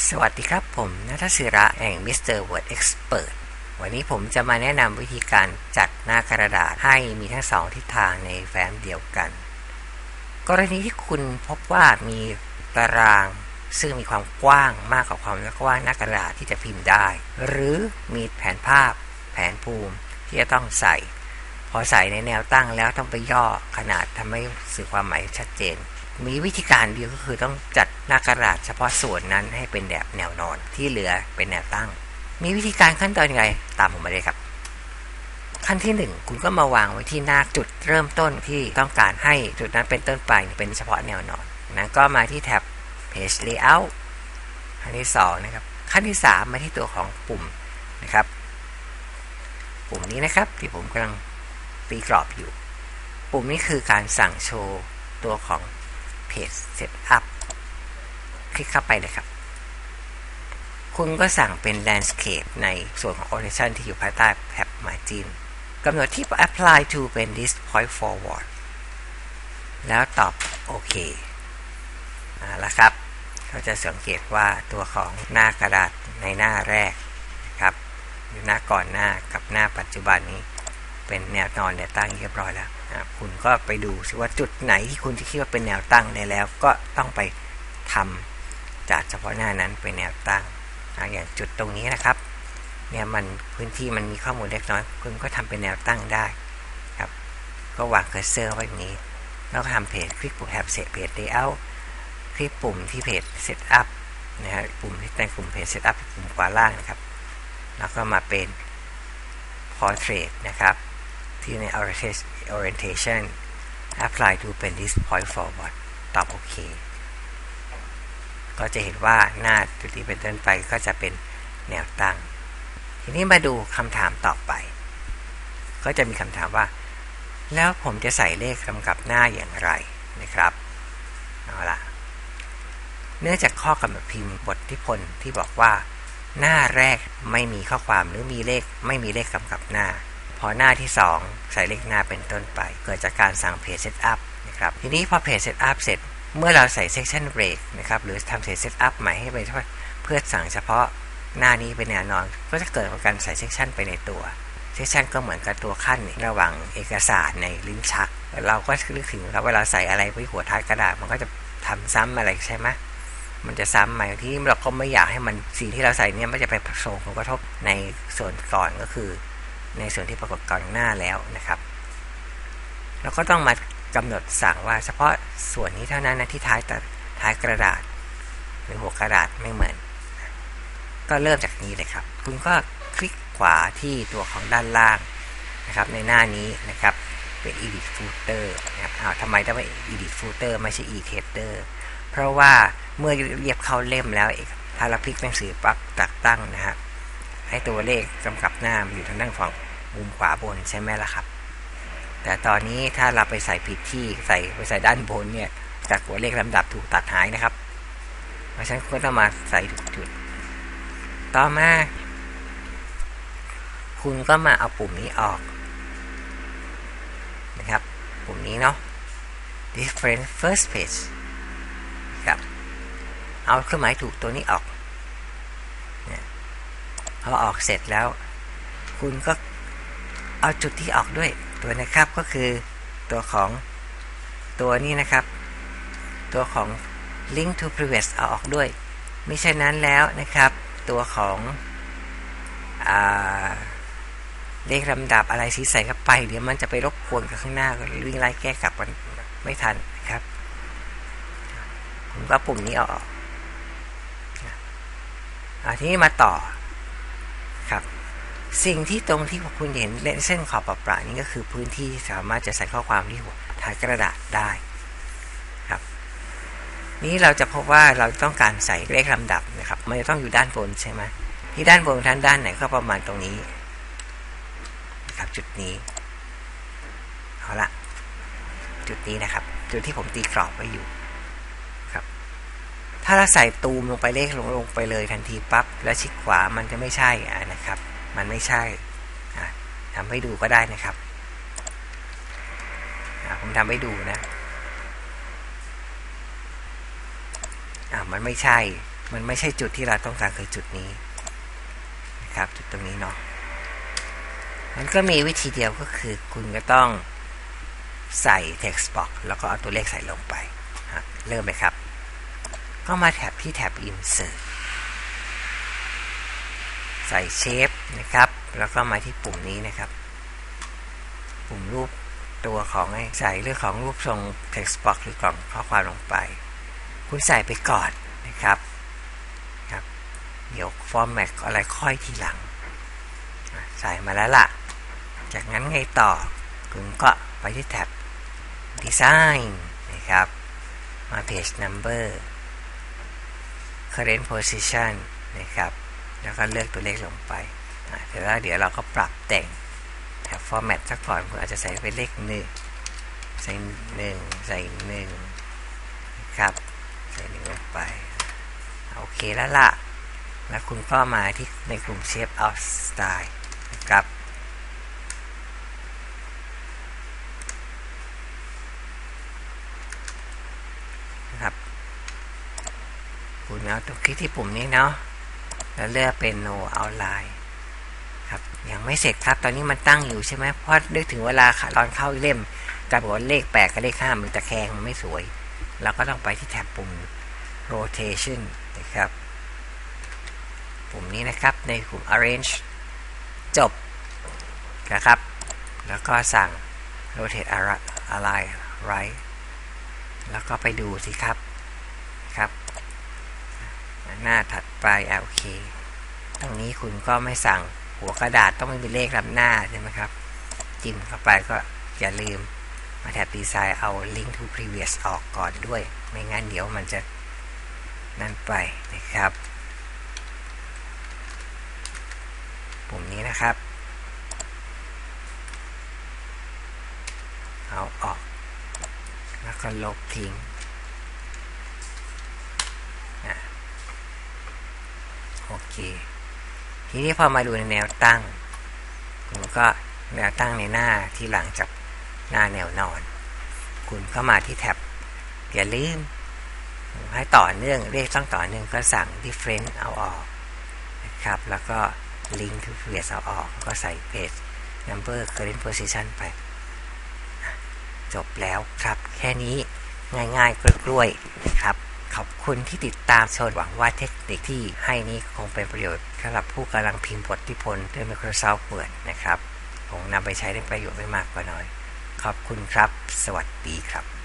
สวัสดีครับผมนัทศิระแห่ง Mr. Word Expert วันนี้ผมจะมาแนะนำวิธีการจัดหน้ากระดาษให้มีทั้งสองทิศทางในแฟ้มเดียวกัน กรณีที่คุณพบว่ามีตาราง ซึ่งมีความกว้างมากกว่าความกว้างหน้ากระดาษที่จะพิมพ์ได้ หรือมีแผนภาพ แผนภูมิที่จะต้องใส่ พอใส่ในแนวตั้งแล้วต้องไปย่อขนาดทำให้สื่อความหมายชัดเจน มีวิธีการเดียวก็คือต้องจัดหน้ากระดาษเฉพาะส่วนนั้นให้เป็นแบบแนวนอนที่เหลือเป็นแนวตั้ง มีวิธีการขั้นตอนยังไงตามผมมาเลยครับ ขั้นที่ 1 คุณก็มาวางไว้ที่หน้าจุดเริ่มต้นที่ต้องการให้จุดนั้นเป็นต้นไปเป็นเฉพาะแนวนอนนั้นก็มาที่แท็บ page layout ขั้นที่2นะครับขั้นที่ 3 มาที่ตัวของปุ่มนะครับ ปุ่มนี้นะครับที่ผมกำลังตีกรอบอยู่ ปุ่มนี้คือการสั่งโชว์ตัวของ page setup คลิกเข้าไปเลยครับ คุณก็สั่งเป็น landscape ในส่วนของ orientation ที่อยู่ภายใต้แท็บ margin กำหนดที่ apply to เป็น this point forward แล้วตอบโอเคแล้วครับ เราจะสังเกตว่าตัวของหน้ากระดาษในหน้าแรกนะครับอยู่หน้าก่อนหน้ากับหน้าปัจจุบันนี้ เป็นแนวนอนแนวตั้งเรียบร้อยแล้ว คุณก็ไปดูซิว่าจุดไหนที่คุณคิดว่าเป็นแนวตั้งได้แล้ว ก็ต้องไปทำจากเฉพาะหน้านั้นเป็นแนวตั้งอย่างจุดตรงนี้นะครับเนี่ยมันพื้นที่มันมีข้อมูลเล็กน้อย คุณก็ทำเป็นแนวตั้งได้ครับก็วางเคอร์เซอร์ไว้อย่างนี้ แล้วก็ทำเพจคลิกปุ่มแท็บเซตเพจเลเยอร์คลิกปุ่มที่เพจ Setup นะฮะปุ่มที่ในกลุ่มเพจ Setup ปุ่มขวาล่างนะครับ แล้วก็มาเป็น Portrait นะครับ ที่ใน Orientation Apply to เป็น This Point Forward ตอบโอเค ก็จะเห็นว่าหน้าจุดที่เป็นต้นไปก็จะเป็นแนวตั้ง ทีนี้มาดูคำถามต่อไป ก็จะมีคำถามว่า แล้วผมจะใส่เลขกำกับหน้าอย่างไรนะครับเอาละเนื่องจากข้อกำหนดพิมพ์บทที่พลที่บอกว่า หน้าแรกไม่มีข้อความหรือมีเลขไม่มีเลขกำกับหน้า พอหน้าที่ 2 ใส่เลขหน้าเป็นต้นไป เกิดจากการสั่งเพจเซตอัพนะครับทีนี้พอเพจเซตอัพเสร็จเมื่อเราใส่เซสชันเบรกนะครับหรือทำเพจเซตอัพใหม่ให้ไปเพื่อสั่งเฉพาะหน้านี้เป็นแนวนอน ก็จะเกิดการใส่เซสชันไปในตัวเซสชันก็เหมือนกับตัวขั้นระหว่างเอกสารในลิ้นชัก เราก็นึกถึงครับเวลาใส่อะไรไปหัวท้ายกระดาษมันก็จะทำซ้ำอะไรใช่ไหมมันจะซ้ำใหม่ที่เราก็ไม่อยากให้มันสีที่เราใส่เนี่ยไม่จะไปส่งผลกระทบในส่วนก่อนก็คือ ในส่วนที่ปรากฏก่อนหน้าแล้วนะครับ เราก็ต้องมากำหนดสั่งว่าเฉพาะส่วนนี้เท่านั้นนะที่ท้ายท้ายกระดาษ หรือหัวกระดาษไม่เหมือน ก็เริ่มจากนี้เลยครับ คุณก็คลิกขวาที่ตัวของด้านล่างนะครับ ในหน้านี้นะครับเป็น edit footer นะครับอ้าวทำไมต้องเป็น edit footer ไม่ใช่ edit header เพราะว่าเมื่อเรียบเข้าเล่มแล้วเองถ้าเราพลิกหนังสือปั๊บตักตั้งนะฮะ ให้ตัวเลขกำกับหน้ามันอยู่ทางด้านฝั่งมุมขวาบนใช่ไหมล่ะครับ แต่ตอนนี้ถ้าเราไปใส่ผิดที่ใส่ไปใส่ด้านบนเนี่ย จากหัวเลขลำดับถูกตัดหายนะครับ เพราะฉะนั้นก็ต้องมาใส่ถูกจุด ต่อมา คุณก็มาเอาปุ่มนี้ออกนะครับ ปุ่มนี้เนาะ different first page ครับ เอาเครื่องหมายถูกตัวนี้ออก พอออกเสร็จแล้ว คุณก็เอาจุดที่ออกด้วยตัวนะครับก็คือตัวของตัวนี้นะครับ ตัวของ link to previous เอาออกด้วยไม่ใช่นั้นแล้วนะครับ ตัวของเลขลำดับอะไรสีใส่เข้าไป เดี๋ยวมันจะไปรบกวนกับข้างหน้าก็วิ่งไล่แก้กลับมันไม่ทันครับผมก็ปุ่มนี้เอาออกอทีนี้มาต่อ สิ่งที่ตรงที่คุณเห็นเส้นขอบประปรานี้ก็คือพื้นที่สามารถจะใส่ข้อความที่หัวท้ายกระดาษได้ครับ นี้เราจะพบว่าเราต้องการใส่เลขลำดับนะครับ มันจะต้องอยู่ด้านบนใช่ไหมที่ด้านบนท่านด้านไหนก็ประมาณตรงนี้นะครับจุดนี้เอาละจุดนี้นะครับ จุดที่ผมตีกรอบไว้อยู่ครับ ถ้าเราใส่ตูมลงไปเลขลงลงไปเลยทันทีปั๊บแล้วชิดขวามันจะไม่ใช่นะครับ มันไม่ใช่ทำให้ดูก็ได้นะครับผมทำให้ดูนะอ่ามันไม่ใช่ มันไม่ใช่จุดที่เราต้องการคือจุดนี้นะครับ จุดตรงนี้เนาะมันก็มีวิธีเดียวก็คือคุณก็ต้องใส่ text box แล้วก็เอาตัวเลขใส่ลงไป เริ่มเลยครับ ก็มาแท็บที่แท็บ insert ใส่ shape นะครับ แล้วก็มาที่ปุ่มนี้นะครับ ปุ่มรูปตัวของใส่เรื่องของรูปทรง text box หรือกล่องข้อความลงไป คุณใส่ไปก่อนนะครับครับ เดี๋ยว format อะไรค่อยทีหลัง ใส่มาแล้วล่ะ จากนั้นไงต่อ คุณก็ไปที่แท็บ Design นะครับ มา Page Number Current Position นะครับ แล้วก็เลือกตัวเลขลงไป แล้วเดี๋ยวเราก็ปรับแต่งแท็บ Format สักก่อนคุณอาจจะใส่เป็นเลขหนึ่งใส่หนึ่งใส่หนึ่งครับใส่หนึ่งลงไป โอเคแล้วล่ะ แล้วคุณก็มาที่ในกลุ่ม Shape Out Style นะครับครับคุณเอาตรงคลิกที่ปุ่มนี้เนาะแล้วเลือกเป็น no outline ครับยังไม่เสร็จครับ ตอนนี้มันตั้งอยู่ใช่ไหมเพราะนึกถึงเวลาตอนเข้าเล่มกลายเป็นว่าเลขแปดกับเลขห้ามันตะแคงมันไม่สวย เราก็ต้องไปที่แท็บปุ่ม rotation นะครับ ปุ่มนี้นะครับในกลุ่ม arrange จบนะครับ แล้วก็สั่ง rotate align right แล้วก็ไปดูสิครับครับ หน้าถัดไปโอเค ตรงนี้คุณก็ไม่สั่ง หัวกระดาษต้องไม่มีเลขลำหน้าใช่ไหมครับ จิ้มเข้าไปก็อย่าลืมมาแท็บดีไซน์เอา link to previous ออกก่อนด้วย ไม่งั้นเดี๋ยวมันจะนั่นไปนะครับ ปุ่มนี้นะครับ เอาออก แล้วก็ลบทิ้งโอเค ทีนี้พอมาดูในแนวตั้งคุณก็แนวตั้งในหน้าที่หลังจากหน้าแนวนอน คุณก็มาที่แท็บอย่าลืมให้ต่อเนื่องเรียกต้องต่อเนื่องก็สั่ง different เอาออกนะครับ แล้วก็ link to page เอาออก ก็ใส่ page number current position ไป จบแล้วครับ แค่นี้ง่ายๆกล้วยๆ ขอบคุณที่ติดตามชมหวังว่าเทคนิคที่ให้นี้คงเป็นประโยชน์สำหรับผู้กำลังพิมพ์บทที่พลด้วย Microsoft Word นะครับคงนำไปใช้ได้ประโยชน์ไม่มากก็น้อย ขอบคุณครับ สวัสดีครับ